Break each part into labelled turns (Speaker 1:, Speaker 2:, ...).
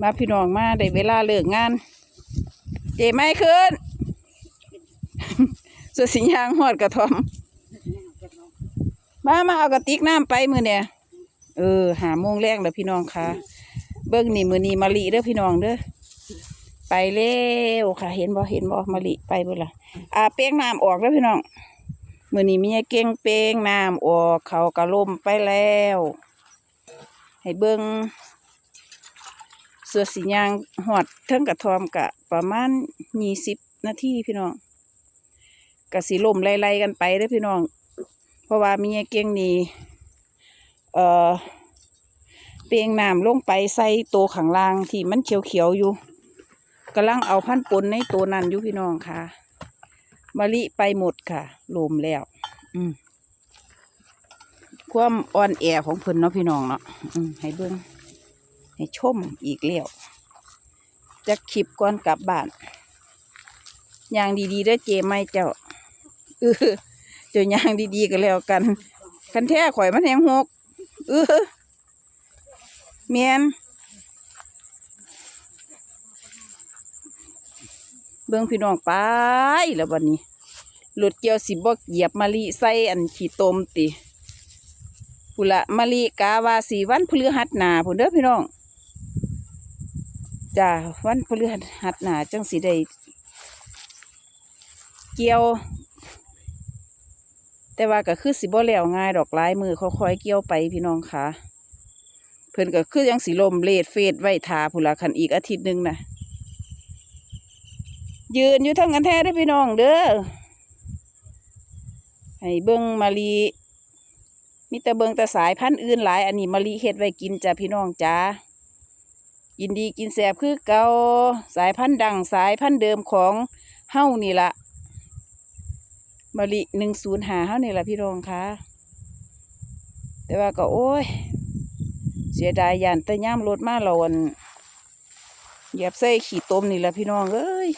Speaker 1: มาพี่น้องมาได้เวลาเลิกงาน เจไม่ขึ้นสุดสิยางหอดกระทอม มามาเอากระติกน้ำไปมือเนี่ยเออ หาโมงแรงแล้วพี่น้องค่ะ เบิ้งนี่มือนี้มาลีเด้อพี่น้องเด้อไปเร็วค่ะ เห็นบ่เห็นบ่มาลีไปเบ่ล่ะอ่าเป้งน้ำออกแล้วพี่น้องมือนี้มีเก่งเป้งน้ำออกเขากระลมไปแล้ว ให้เบิ้ง เสือสียางหอดเทิงกระทอมกะประมาณยี่สิบนาทีพี่น้องกะสีลมไล่ๆกันไปเด้อพี่น้อง เพราะว่ามีเก่งนี่เอ่อเปียงน้ำลงไปใส่ตัวข้างล่างที่มันเขียวๆอยู่กำลังเอาพันปนในตัวนั้นอยู่พี่น้องค่ะมะลิไปหมดค่ะลมแล้ว อืมความอ่อนแอของเพิ่นเนาะพี่น้องเนาะอืมให้เบิ่ง ให้ชมอีกแล้วจะคลิปก่อนกลับบ้านอย่างดีๆเด้อเจไม่เจ้าเออเจ้าย่างดีๆก็แล้วกัน คันแท้ข่อยมันแหงหกเออเมียนเบิ่งพี่น้องไปแล้ววันนี้รถเกี่ยวสิบ่เหยียบมะลิใส่อันขี้ตมติพุละมะลิกาวาสีวันพฤหัสหนาพุ่นเด้อพี่น้อง จ้าวันพฤหัสหนาจังสิได้เกี่ยว แต่ว่าก็คือสิบ่แล้วง่ายดอกหลายมือค่อยๆเกี่ยวไปพี่น้องค่ะ เพิ่นก็คือยังสิลมเลดเฟดไว้ทาพุละคันอีกอาทิตย์หนึงนะยืนอยู่ทั้งกันแท้ได้พี่น้องเด้อให้เบิ่งมะลิมีแต่เบิ่งแต่สายพันธุ์อื่นหลาย อันนี้มะลิเฮ็ดไว้กินจ้ะพี่น้องจ้า กินดีกินแสบคือเก่าสายพันธุ์ดังสายพันธุ์เดิมของเฮ้านี่ละมะลิหนึ่งศูนย์หาเท่านี่แหละพี่รองคะแต่ว่าก็โอ้ย เสียดายยานแต่ย่ามรถมาเราอันเหยียบใส่ขี่ต้มนี่แหละพี่น้องเอ้ย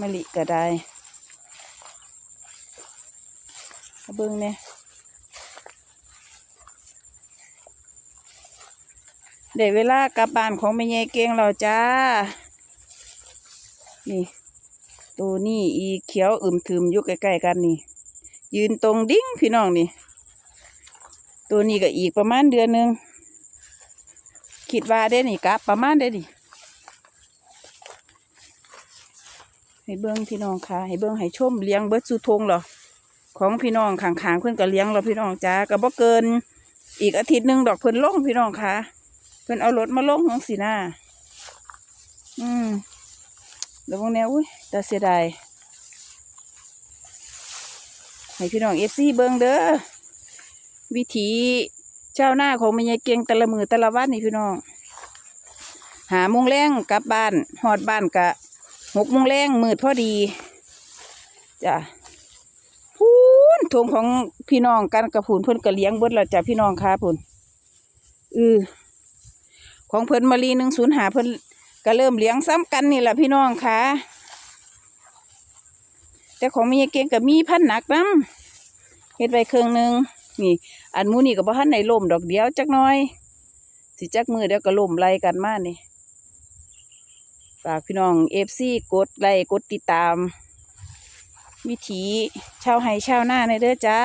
Speaker 1: มะลิก็ได้เบิ้งเนี่ย เดี๋ยวเวลากลับบ้านของแม่ยายเก่งเราจ้า นี่ ตัวนี้อีเขียวอึมทึมอยู่ใกล้ๆกันนี่ ยืนตรงดิ้งพี่น้องนี่ ตัวนี้ก็อีกประมาณเดือนหนึ่งคิดว่าได้นี่กลับประมาณได้ดิให้เบิ้งพี่น้องค่ะให้เบิ้งให้ชมเลี้ยงเบิร์ดสุทงเหรอของพี่น้องขางๆเพื่อนก็เลี้ยงเราพี่น้องจ้าก็บ่เกิน อีกอาทิตย์หนึ่งดอกเพิ่นล่งพี่น้องค่ะ เพิ่นเอารถมาลงของสีหน้า อืมแล้วพวกนี้อุ้ยแต่เสียดายให้พี่น้องเอฟซีเบิงเด้อวิถีเจ้าหน้าของแม่ยายเกียงต่ละมือต่ละวันนี่พี่น้อง หามงแรงกลับบ้านหอดบ้านกะหกมงแรงมืดพอดีจ้ะพูนทงของพี่น้องกันกับผุนเพิ่นกระเลี้ยงเบิดแล้วจ้ะพี่น้องค่ะผุนอือ ของเพิ่นมารีหนึ่งศูนย์หาเพิ่นก็เริ่มเลี้ยงซ้ำกันนี่แหละพี่น้องค่ะแต่ของมีเก่งกับมีพันหนักน้ำเฮ็ดไว้เครื่องหนึ่งนี่ อันมูนี่ก็บ่ทันได้ล่มดอกเดียวจักน้อย สิจักมือเดี๋ยวก็ล่มไล่กันมานี่ฝากพี่น้องเอฟซีกดไลค์กดติดตาม วิถีชาวไห้ชาวหน้าในเด้อจ้า